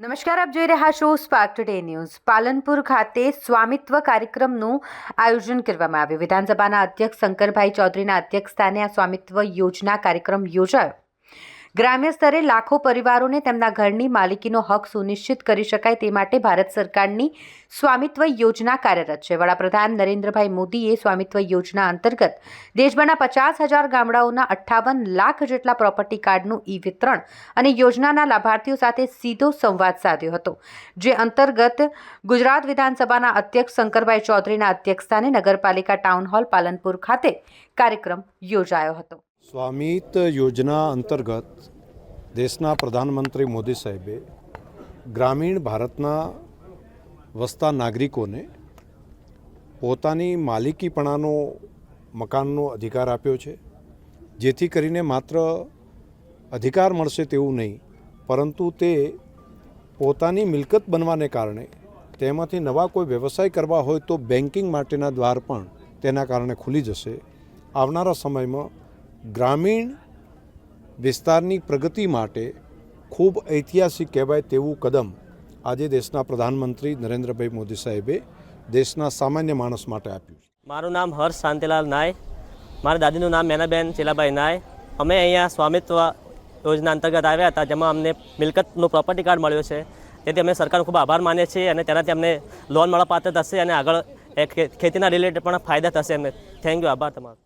નમસ્કાર, આપ જોઈ રહ્યા છો સ્પાર્ક ટુડે ન્યૂઝ પાલનપુર ખાતે સ્વામિત્વ કાર્યક્રમનું આયોજન કરવામાં આવ્યું. વિધાનસભાના અધ્યક્ષ શંકરભાઈ ચૌધરીના અધ્યક્ષસ્થાને આ સ્વામિત્વ યોજના કાર્યક્રમ યોજાયો. ગ્રામ્ય સ્તરે લાખો પરિવારોને તેમના ઘરની માલિકીનો હક સુનિશ્ચિત કરી શકાય તે માટે ભારત સરકારની સ્વામિત્વ યોજના કાર્યરત છે. વડાપ્રધાન નરેન્દ્રભાઈ મોદીએ સ્વામિત્વ યોજના અંતર્ગત દેશભરના પચાસ હજાર ગામડાઓના અઠ્ઠાવન લાખ જેટલા પ્રોપર્ટી કાર્ડનું ઈ વિતરણ અને યોજનાના લાભાર્થીઓ સાથે સીધો સંવાદ સાધ્યો હતો, જે અંતર્ગત ગુજરાત વિધાનસભાના અધ્યક્ષ શંકરભાઈ ચૌધરીના અધ્યક્ષસ્થાને નગરપાલિકા ટાઉન હોલ પાલનપુર ખાતે કાર્યક્રમ યોજાયો હતો. સ્વામિત યોજના અંતર્ગત દેશના પ્રધાનમંત્રી મોદી સાહેબે ગ્રામીણ ભારતના વસતા નાગરિકોને પોતાની માલિકીપણાનો મકાનનો અધિકાર આપ્યો છે, જેથી કરીને માત્ર અધિકાર મળશે તેવું નહીં, પરંતુ તે પોતાની મિલકત બનવાને કારણે તેમાંથી નવા કોઈ વ્યવસાય કરવા હોય તો બેન્કિંગ માટેના દ્વાર પણ તેના કારણે ખુલી જશે. આવનારા સમયમાં ગ્રામીણ વિસ્તારની પ્રગતિ માટે ખૂબ ઐતિહાસિક કહેવાય તેવું કદમ આજે દેશના પ્રધાનમંત્રી નરેન્દ્રભાઈ મોદી સાહેબે દેશના સામાન્ય માણસ માટે આપ્યું મારું નામ હર્ષ શાંતિલાલ નાય. મારા દાદીનું નામ મેનાબેન ચીલાભાઈ નાય. અમે અહીંયા સ્વામિત્વ યોજના અંતર્ગત આવ્યા હતા, જેમાં અમને મિલકતનું પ્રોપર્ટી કાર્ડ મળ્યો છે. તેથી અમે સરકારનો ખૂબ આભાર માનીએ છીએ અને તેનાથી અમને લોન મળવાપાત્ર થશે અને આગળ ખેતીના રિલેટેડ પણ ફાયદા થશે અમને થેન્ક યુ આભાર તમારો.